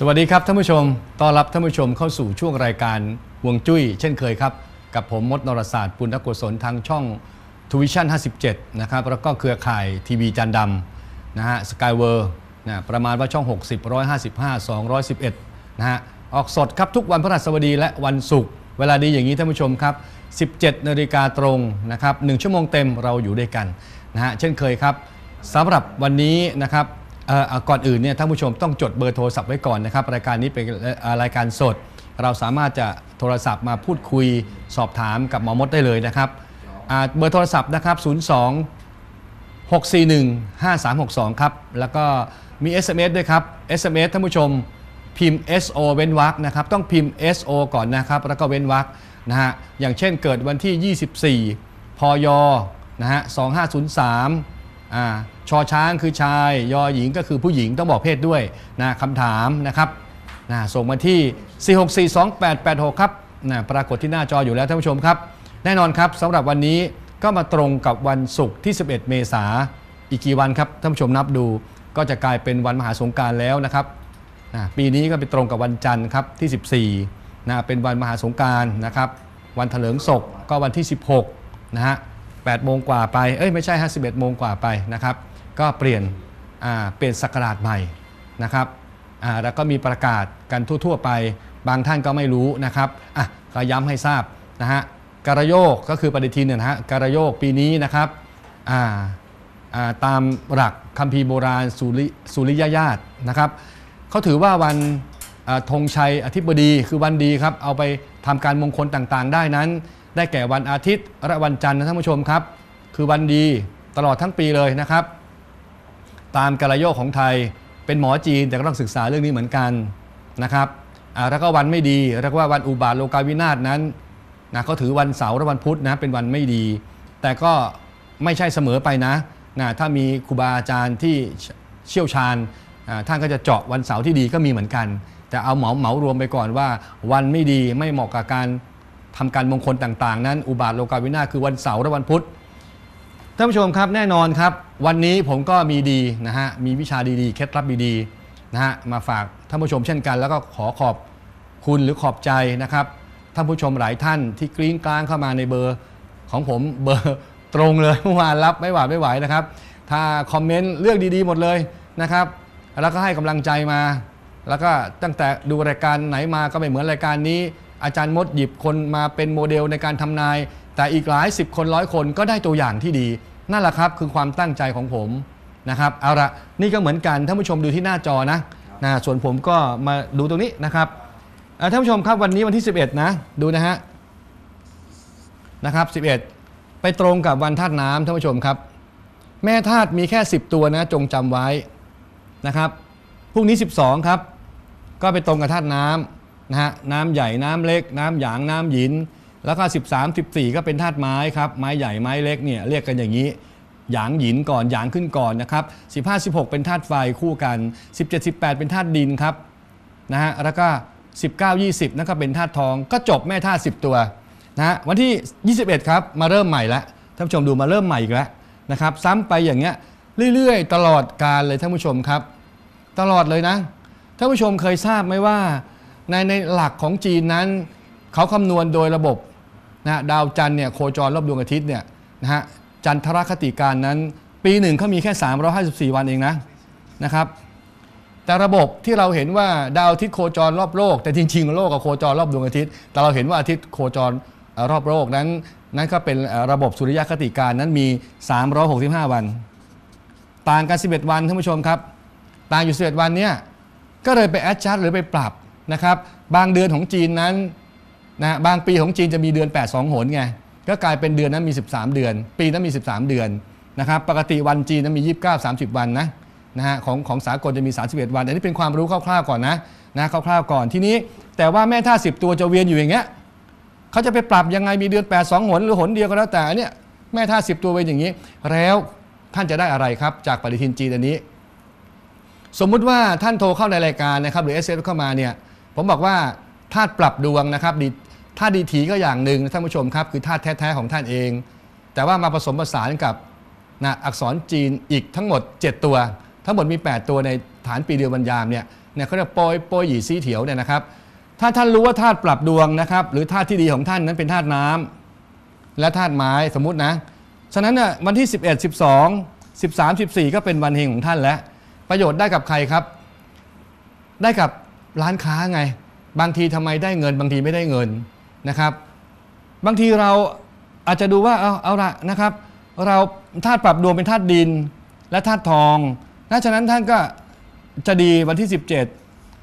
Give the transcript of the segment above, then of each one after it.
สวัสดีครับท่านผู้ชม ต้อนรับท่านผู้ชมเข้าสู่ช่วงรายการวงจุ้ยเช่นเคยครับ กับผมมดนรศาสตร์ปุณณกุศลทางช่องทวิชั่น 57 นะครับ แล้วก็เครือข่ายทีวีจันดำนะฮะสกายเวอร์นะประมาณว่าช่อง 60 155 211 นะฮะ ออกสดครับทุกวันพฤหัสบดีและวันศุกร์เวลาดีอย่างนี้ท่านผู้ชมครับ 17 นาฬิกาตรงนะครับ1ชั่วโมงเต็มเราอยู่ด้วยกันนะฮะเช่นเคยครับสำหรับวันนี้นะครับ ก่อนอื่นเนี่ยท่านผู้ชมต้องจดเบอร์โทรศัพท์ไว้ก่อนนะครับ รายการนี้เป็นรายการสด เราสามารถจะโทรศัพท์มาพูดคุยสอบถามกับหมอมดได้เลยนะครับเบอร์โทรศัพท์นะครับ 02 641 5362 ครับ แล้วก็มี SMS ด้วยครับ SMS ท่านผู้ชมพิมพ์ SO เว้นวรรคนะครับ ต้องพิมพ์ SO ก่อนนะครับ แล้วก็เว้นวรรคนะฮะอย่างเช่นเกิดวันที่ 24 พยนะฮะ2503 อ่าชอช้างคือชาย ยอหญิงก็คือผู้หญิงต้องบอกเพศด้วยนะคำถามนะครับนะส่งมาที่ 4642886 ครับนะปรากฏที่หน้าจออยู่แล้วท่านผู้ชมครับ แน่นอนครับสำหรับวันนี้ก็มาตรงกับวันศุกร์ที่ 11 เมษาอีกกี่วันครับท่านผู้ชมนับดู ก็จะกลายเป็นวันมหาสงการแล้วนะครับนะปีนี้ก็ไปตรงกับวันจันทร์ครับที่ 14นะเป็นวันมหาสงการนะครับ วันเถลิงศกก็วันที่ 16นะฮะ 8โมงกว่าไป เอ้ยไม่ใช่ฮะ11โมงกว่าไปนะครับ ก็เปลี่ยนเปลี่ยนศักราชใหม่นะครับแล้วก็มีประกาศกันทั่ว ๆ ไป บางท่านก็ไม่รู้นะครับอะก็ย้ำให้ทราบนะฮะการโยกก็คือปฏิทินเนี่ยนะฮะการโยกปีนี้นะครับอ่าอ่าตามหลักคัมภีร์โบราณสุริสุริยญาตนะครับเขาถือว่าวันธงชัยอธิบดีคือวันดีครับ เอาไปทำการมงคลต่างๆ ได้นั้น ได้แก่วันอาทิตย์และวันจันทร์นะท่านผู้ชมครับ คือวันดีตลอดทั้งปีเลยนะครับ ตามกาลโยกของไทยเป็นหมอจีนแต่ก็ต้องศึกษาเรื่องนี้เหมือนกันนะครับแล้วก็วันไม่ดีเรียกว่าวันอุบาทโลกาวินาศนั้นนะเขาถือวันเสาร์และวันพุธนะเป็นวันไม่ดี แต่ก็ไม่ใช่เสมอไปนะนะถ้ามีครูบาอาจารย์ที่เชี่ยวชาญท่านก็จะเจาะวันเสาร์ที่ดีก็มีเหมือนกัน แต่เอาเหมาเหมารวมไปก่อนว่า วันไม่ดีไม่เหมาะกับการ ทำการมงคลต่างๆ นั้น อุบาทโลกาวินาคือวันเสาร์และวันพุธท่านผู้ชมครับแน่นอนครับ วันนี้ผมก็มีดีนะฮะมีวิชาดีๆเคล็ดลับดีๆนะฮะมาฝากท่านผู้ชมเช่นกัน แล้วก็ขอขอบคุณหรือขอบใจนะครับท่านผู้ชมหลายท่านที่กรี๊งกลางเข้ามาในเบอร์ของผมเบอร์ตรงเลยเมื่อวานรับไม่หวาดไม่ไหวนะครับ ถ้าคอมเมนต์เลือกดีๆ หมดเลยนะครับ แล้วก็ให้กำลังใจมา แล้วก็ตั้งแต่ดูรายการไหนมาก็ไม่เหมือนรายการนี้ อาจารย์มดหยิบคนมาเป็นโมเดลในการทำนาย แต่อีกหลายสิบคนร้อยคนก็ได้ตัวอย่างที่ดี นั่นแหละครับคือความตั้งใจของผมนะครับเอาละนี่ก็เหมือนกันท่านผู้ชมดูที่หน้าจอนะนะส่วนผมก็มาดูตรงนี้นะครับอ่าท่านผู้ชมครับวันนี้วันที่ 11 นะดูนะฮะนะครับ 11 ไปตรงกับวันธาตุน้ำท่านผู้ชมครับ แม่ธาตุมีแค่ 10 ตัวนะจงจำไว้นะครับพรุ่งนี้ 12 ครับ ก็ไปตรงกับธาตุน้ำ นะฮะน้ำใหญ่น้ำเล็ก น้ำหยางน้ำหยิน แล้วก็ 13 14 ก็เป็นธาตุไม้ครับไม้ใหญ่ไม้เล็กเนี่ยเรียกกันอย่างนี้หยางหยินก่อนหยางขึ้นก่อนนะครับ15 16 เป็นธาตุไฟคู่กัน 17 18 เป็นธาตุดินครับนะฮะแล้วก็ 19 20นั่นก็เป็นธาตุทองก็จบแม่ธาตุ10 ตัวนะฮะวันที่ 21 ครับมาเริ่มใหม่แล้วท่านผู้ชมดูมาเริ่มใหม่อีกแล้วนะครับซ้ำไปอย่างเงี้ยเรื่อยๆ ตลอดการเลยท่านผู้ชมครับ ตลอดเลยนะท่านผู้ชมเคยทราบไหมว่า ในในหลักของจีนนั้น เขาคำนวณโดยระบบนะดาวจันทร์เนี่ยโคจรรอบดวงอาทิตย์เนี่ยนะฮะจันทรคติการนั้น ปีหนึ่งเขามีแค่ 354 วันเองนะนะครับ แต่ระบบที่เราเห็นว่าดาวอาทิตย์โคจรรอบโลก แต่จริงๆโลกกับโคจรรอบดวงอาทิตย์ แต่เราเห็นว่าอาทิตย์โคจรรอบโลกนั้นนั่นก็เป็นระบบสุริยคติการนั้นมี 365 วัน ต่างกัน 11 วันท่านผู้ชมครับ ต่างอยู่11วันเนี่ยก็เลยไปแอดจัดหรือไปปรับ นะครับบางเดือนของจีนนั้นนะบางปีของจีนจะมีเดือน 8 2 หนไงก็กลายเป็นเดือนนั้นมี 13 เดือน ปีนั้นมี 13 เดือนนะครับปกติวันจีนนั้นมี 29 30 วันนะนะฮะของของสากลจะมี 31 วัน อันนี้เป็นความรู้คร่าวๆก่อนนะนะคร่าวๆก่อนทีนี้ แต่ว่าแม่ท่า10 ตัวจะเวียนอยู่อย่างเงี้ยเขาจะไปปรับยังไงมีเดือน 8 2 หนหรือหนเดียวก็แล้วแต่อันเนี่ยแม่ท่า10 ตัวเป็นอย่างนี้ แล้วท่านจะได้อะไรครับ จากปฏิทินจีนอันนี้ สมมุติว่าท่านโทรเข้าในรายการนะครับหรือ s อ s เข้ามาเนี่ย ผมบอกว่าธาตุปรับดวงนะครับดีธาตุดีถีก็อย่างหนึ่งท่านผู้ชมครับ คือธาตุแท้ๆของท่านเอง แต่ว่ามาผสมผสานกับนะอักษรจีนอีกทั้งหมด 7 ตัว ทั้งหมดมี 8 ตัวในฐานปีเดือนบรรยามเนี่ยเนี่ยเขาเรียกโปยโปยหยีซีเถียวเนี่ยนะครับ ถ้าท่านรู้ว่าธาตุปรับดวงนะครับ หรือธาตุที่ดีของท่านนั้นเป็นธาตุน้ำและธาตุไม้สมมุตินะฉะนั้นน่ะวันที่ 11 12 13 14 ก็เป็นวันเฮงของท่านแล้ว ประโยชน์ได้กับใครครับ ได้กับ ร้านค้าไง บางทีทำไมได้เงิน บางทีไม่ได้เงินนะครับ บางทีเราอาจจะดูว่าเอาเอาละนะครับ เราธาตุปรับดวงเป็นธาตุดินและธาตุทองนะฉะนั้นท่านก็จะดีวันที่ 17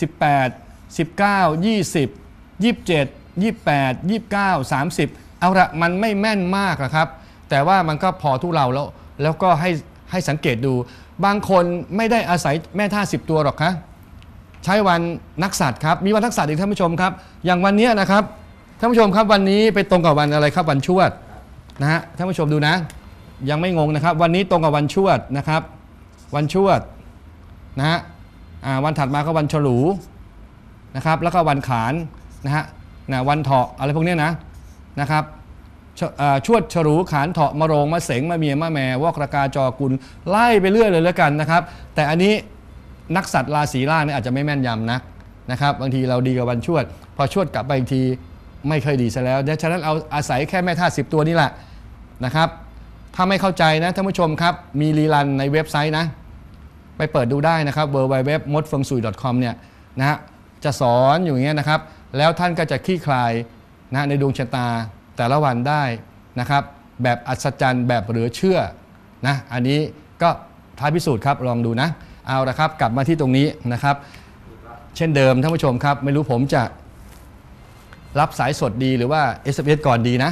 18 19 20 27 28 29 30 เอาละมันไม่แม่นมากนะครับ แต่ว่ามันก็พอทุเราแล้ว แล้วก็ให้ให้สังเกตดู บางคนไม่ได้อาศัยแม่ท่าสิบตัวหรอกคะ ใช้วันนักสัตว์ครับมีวันนักสัตว์อีกท่านผู้ชมครับ อย่างวันเนี้ยนะครับท่านผู้ชมครับวันนี้ไปตรงกับวันอะไรครับวันชวดนะฮะท่านผู้ชมดูนะ ยังไม่งงนะครับ วันนี้ตรงกับวันชวดนะครับ วันชวดนะฮะอ่าวันถัดมาก็วันฉลูนะครับแล้วก็วันขานนะฮะนะวันเถาะอะไรพวกเนี้ยนะนะครับชชวดฉรูขานเถาะมะโรงมะเสงมะเมียมะแมวอกระกาจอกุลไล่ไปเรื่อยเลยแล้วกันนะครับ แต่อันนี้ นักสัตว์ราศีล่างเนี่ยอาจจะไม่แม่นยำนักนะครับบางทีเราดีกับวันชวด พอชวดกลับไปอีกทีไม่เคยดีซะแล้วดังฉะนั้นเอาอาศัยแค่แม่ท่าสิบตัวนี่แหละนะครับถ้าไม่เข้าใจนะท่านผู้ชมครับ มีรีลันในเว็บไซต์นะ ไปเปิดดูได้นะครับ w w w m o d f e n g s u i c o m เนี่ยนะฮะจะสอนอยู่างเงี้ยนะครับ แล้วท่านก็จะคลี่คลายนะในดวงชะตาแต่ละวันได้นะครับ แบบอัศจรรย์แบบเหลือเชื่อนะอันนี้ก็ท้าพิสูจน์ครับลองดูนะ เอาละครับ กลับมาที่ตรงนี้นะครับ เช่นเดิมท่านผู้ชมครับ ไม่รู้ผมจะรับสายสดดีหรือว่า SMS ก่อนดีนะ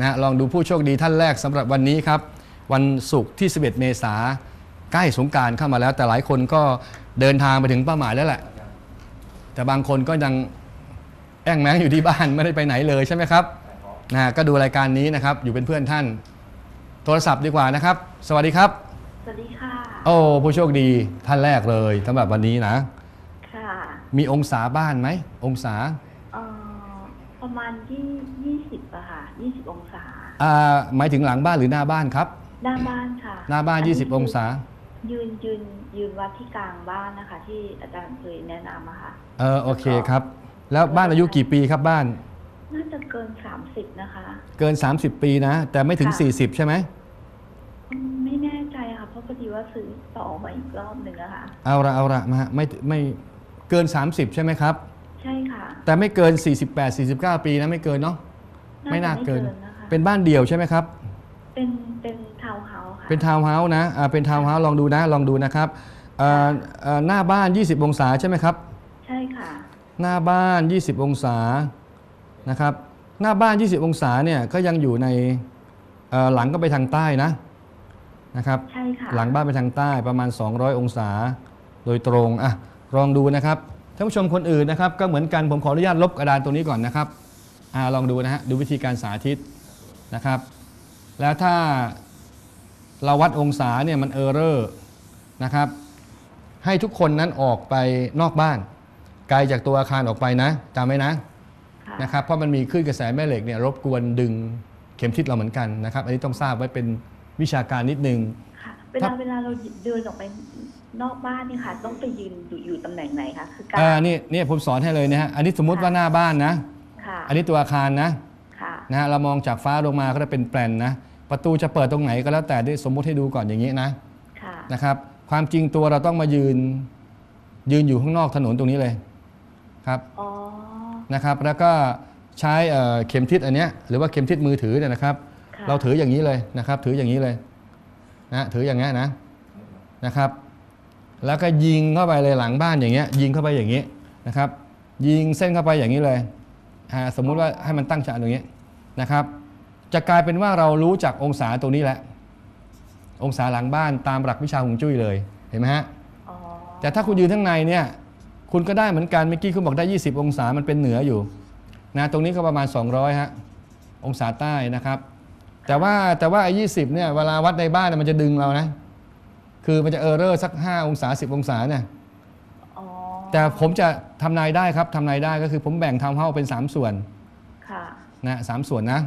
นะลองดูผู้โชคดีท่านแรกสำหรับวันนี้ครับ วันศุกร์ที่ 11 เมษาใกล้สงการเข้ามาแล้ว แต่หลายคนก็เดินทางไปถึงเป้าหมายแล้วแหละ แต่บางคนก็ยังแอ่งแมงอยู่ที่บ้านไม่ได้ไปไหนเลยใช่ไหมครับนะก็ดูรายการนี้นะครับ อยู่เป็นเพื่อนท่าน โทรศัพท์ดีกว่านะครับ สวัสดีครับ สวัสดีค่ะ โอ้ผู้โชคดีท่านแรกเลยสำหรับวันนี้นะ ค่ะมีองศาบ้านไหม องศาเอ่อประมาณยี่ยี่สิบอะค่ะยี่สิบองศา อ่าหมายถึงหลังบ้านหรือหน้าบ้านครับ หน้าบ้านค่ะหน้าบ้านอั20 องศายืนยืนยืนวัดที่กลางบ้านนะคะ ที่อาจารย์เคยแนะนำอะค่ะ เออโอเคครับ แล้วบ้านอายุกี่ปีครับบ้านน่าจะเกินสามสิบนะคะ เกิน 30 ปีนะ แต่ไม่ถึง ค่ะ 40 ใช่ไหมอืมไม่แน่ใจ ค่ะเพราะพอดีว่าซื้อต่อมาอีกรอบหนึ่งอะค่ะ เอาละเอาละมาไม่ไม่เกิน 30 ใช่ไหมครับ ใช่ค่ะ แต่ไม่เกิน 48 49 ปีนะไม่เกินเนาะไม่น่าเกิน นะคะ เป็นบ้านเดี่ยวใช่ไหมครับ เป็นเป็นทาวน์เฮาส์ค่ะเป็นทาวน์เฮาส์นะอ่าเป็นทาวน์เฮาส์ลองดูนะลองดูนะครับเอ่อเอ่อหน้าบ้าน 20 องศาใช่ไหมครับ ใช่ค่ะ หน้าบ้าน 20 องศานะครับ หน้าบ้าน 20 องศาเนี่ยก็ยังอยู่ในเอ่อหลังก็ไปทางใต้นะ นะครับ ใช่ค่ะ หลังบ้านไปทางใต้ประมาณ 200 องศา โดยตรงอะลองดูนะครับท่านผู้ชมคนอื่นนะครับ ก็เหมือนกันผมขออนุญาตลบกระดานตัวนี้ก่อนนะครับอ่าลองดูนะฮะดูวิธีการสาธิตนะครับ แล้วถ้าเราวัดองศาเนี่ยมันเออร์เรอร์นะครับ ให้ทุกคนนั้นออกไปนอกบ้าน ไกลจากตัวอาคารออกไปนะจำไว้นะค่ะ นะครับเพราะมันมีคลื่นกระแสแม่เหล็กเนี่ยรบกวนดึงเข็มทิศเราเหมือนกันนะครับ อันนี้ต้องทราบไว้เป็น วิชาการนิดนึง ค่ะเวลาเวลาเราเดินออกไปนอกบ้านนี่ค่ะ ต้องไปยืนอยู่อยู่ตำแหน่งไหนคะคือกลางอ่านี่นี่ผมสอนให้เลยนะฮะอันนี้สมมุติว่าหน้าบ้านนะ ค่ะอันนี้ตัวอาคารนะค่ะนะฮะเรามองจากฟ้าลงมาก็จะเป็นแปลนนะ ประตูจะเปิดตรงไหนก็แล้วแต่ที่สมมุติให้ดูก่อนอย่างนี้นะค่ะนะครับ ความจริงตัวเราต้องมายืน ยืนอยู่ข้างนอกถนนตรงนี้เลยครับอ๋อนะครับ แล้วก็ใช้เอ่อเข็มทิศอันเนี้ยหรือว่าเข็มทิศมือถือเนี่ยนะครับค่ะ เราถืออย่างนี้เลยนะครับ ถืออย่างนี้เลยนะถืออย่างเงี้ยนะนะครับ แล้วก็ยิงเข้าไปเลยหลังบ้านอย่างเงี้ย ยิงเข้าไปอย่างนี้นะครับ ยิงเส้นเข้าไปอย่างนี้เลยอ่าสมมุติว่าให้มันตั้งฉากตรงนี้นะครับ จะกลายเป็นว่าเรารู้จากองศาตรงนี้แหละ องศาหลังบ้านตามหลักวิชาฮวงจุ้ยเลยเห็นไหมฮะอ๋อแต่ถ้าคุณยืนข้างในเนี่ย คุณก็ได้เหมือนกันเมื่อกี้คุณบอกได้ 20 องศามันเป็นเหนืออยู่นะตรงนี้ก็ประมาณ 200ฮะองศาใต้นะครับ แต่ว่าแต่ว่าไอ้ยีเนี่ยเวลาวัดในบ้านเนี่ยมันจะดึงเรานะ คือมันจะเออร์เรอร์สัก 5 องศา 10 องศาเนี่ยอ๋อแต่ผมจะทำนายได้ครับทำนายได้ก็คือผมแบ่งทำเฮ้าเป็น 3 ส่วนค่ะ นะสามส่วนนะ